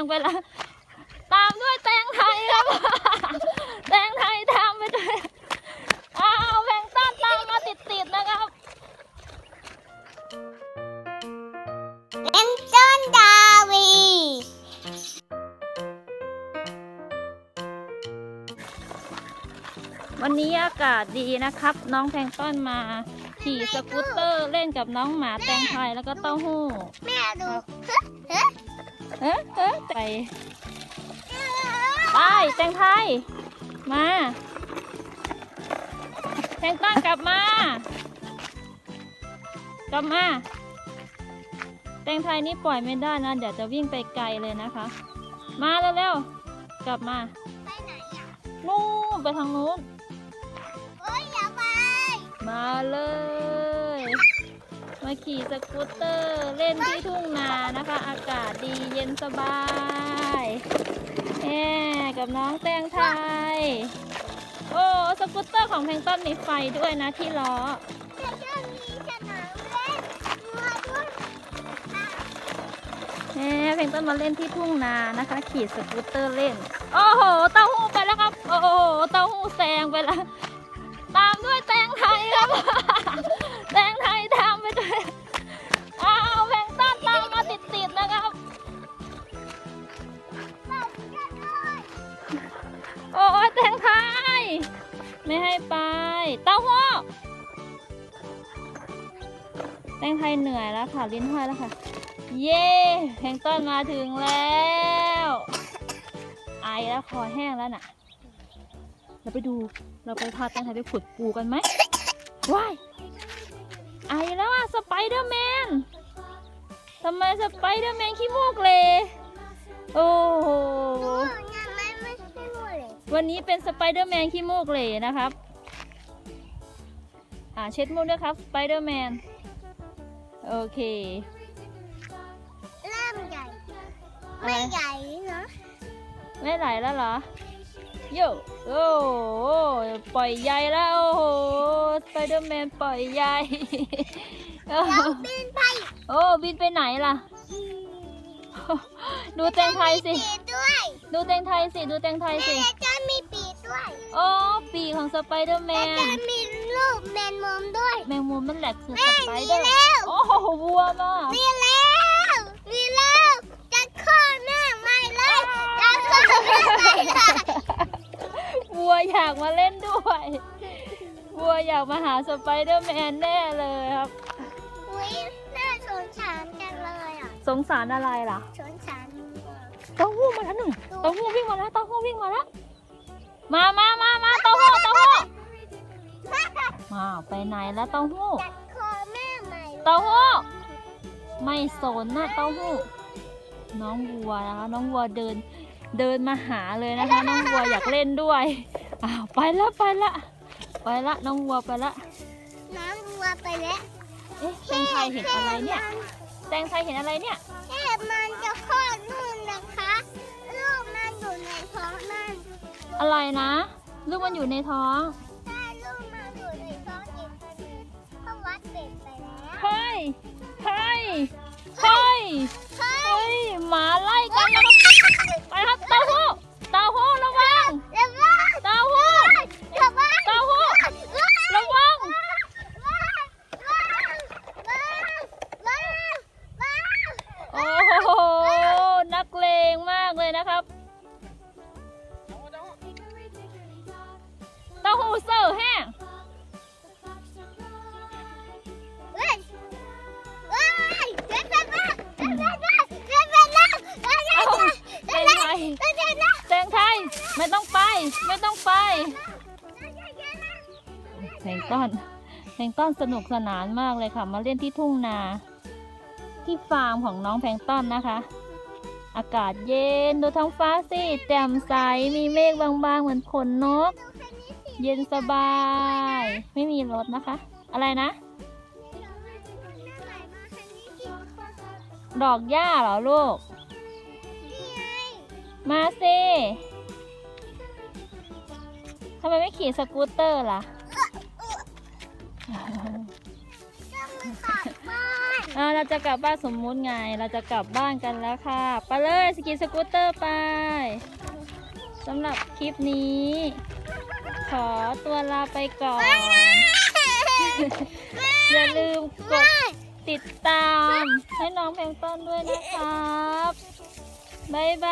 งไปแล้ว ตามด้วยแตงไทยครับ แตงไทยตามไปด้วยอ้าวแพงต้อนตามมาติดๆนะครับเป็นต้นดาวีวันนี้อากาศดีนะครับ น้องแพงต้อนมาขี่สกูตเตอร์เล่นกับน้องหมาแตงไทยแล้วก็เต้าหู้ แม่ดู เอ๊ะเอ๊ะไปไปแตงไทย มาแพงต้อนกลับมา กลับมา แตงไทยนี่ปล่อยไม่ได้นะ เดี๋ยวจะวิ่งไปไกลเลยนะคะ มาเร็วๆ กลับมา ไปไหนอะนู่นไปทางนู้น โอ้ยอย่าไป มาเลย มาขี่สกูตเตอร์เล่นที่ทุ่งนานะคะ อากาศดีเย็นสบายแอกับน้องแตงไทย โอ้สกูตเตอร์ของเพงต้นมีไฟด้วยนะที่ล้อเดี๋ยวจะมีสนามเล่นมาด้วยแหมเพลงต้นมาเล่นที่ทุ่งนานะคะ ขี่สกูตเตอร์เล่น โอ้โห เต้าหู้ไปแล้วครับ โอ้โห เต้าหู้แซงไปแล้ว แตงไทยเหนื่อยแล้วค่ะลิ้นห้อยแล้วค่ะ เย้เพลงต้นมาถึงแล้วไอแล้วคอแห้งแล้วน่ะ เราไปดูเราไปพาแตงไทยไปขุดปูกันไหมว้ายไอแล้วอะสไปเดอร์แมนทำไมสไปเดอร์แมนขี้มูกเลยโอ้โหวันนี้เป็นสไปเดอร์แมนขี้มูกเหร่นะครับ อ่าเช็ดมูกด้วยครับสไปเดอร์แมน โอเค เริ่มใหญ่อะไรไม่ใหญ่เนาะไม่ไหลแล้วเหรอโยโอ้โหปล่อยใยแล้วโอ้โหสไปเดอร์แมนปล่อยใยโอ้เราบินไปโอ้บินไปไหนล่ะ ดูแตงไทยสิมีปีกด้วยดูแตงไทยสิดูแตงไทยสิแม่จะมีปีกด้วยโอ้ปีกของสไปเดอร์แมแม่นจะมี รูปแมนมุมด้วย แมงมุมนั่นแหละคือแม่สไปมีเดอร์แล้วโอ้โหวัวมามีแล้ว มีแล้วจะข้อหน้าใหม่เลยจะข้อหน้าใหม่เลยวัวอยากมาเล่นด้วยวัวอยากมาหาสไปเดอร์แมนแน่เลยครับอุ้ยน่าสงสารจังเลยอะสงสารอะไรล่ะสงสารเต้าหู้มาแล้วหนึ่งเต้าหู้วิ่งมาแล้วเต้าหู้วิ่งมาแล้วมามามามาเต้าหู้เต้าหู้ มาไปไหนแล้วเต้าหู้จัดคอแม่ใหม่เต้าหู้ ไม่สนนะเต้าหู้ น้องวัวนะคะ น้องวัวเดิน เดินมาหาเลยนะคะ น้องวัวอยากเล่นด้วยอ้าวไปละไปละไปละน้องวัวไปละ น้องวัวไปแล้วเอ๊ะแตงไทยเห็นอะไรเนี่ย แตงไทยเห็นอะไรเนี่ยแค่มันจะคลอดนู่นนะคะลูกมันอยู่ในท้องมันอะไรนะ ลูกมันอยู่ในท้อง ฮ้ยเฮ้ยเฮ้ยเฮ้ยเฮ้ยหมาไล่กันนะครับ แตงไทยไม่ต้องไป ไม่ต้องไปเพลงต้นเพลงต้นสนุกสนานมากเลยค่ะ มาเล่นที่ทุ่งนา ที่ฟาร์มของน้องแพลงต้นนะคะ อากาศเย็นดูท้องฟ้าสิแจ่มใสมีเมฆบางๆ เหมือนขนนก เย็นสบาย ไม่มีรถนะคะ อะไรนะ ดอกหญ้าเหรอลูก มาสิทำไมไม่ขี่สกูตเตอร์ล่ะอ่าเราจะกลับบ้านสมมุติไง เราจะกลับบ้านกันแล้วค่ะ ไปเลยสกีสกูตเตอร์ไปสำหรับคลิปนี้ ขอตัวลาไปก่อน อย่าลืมกดติดตามให้น้องเพลงต้นด้วยนะครับ 拜拜。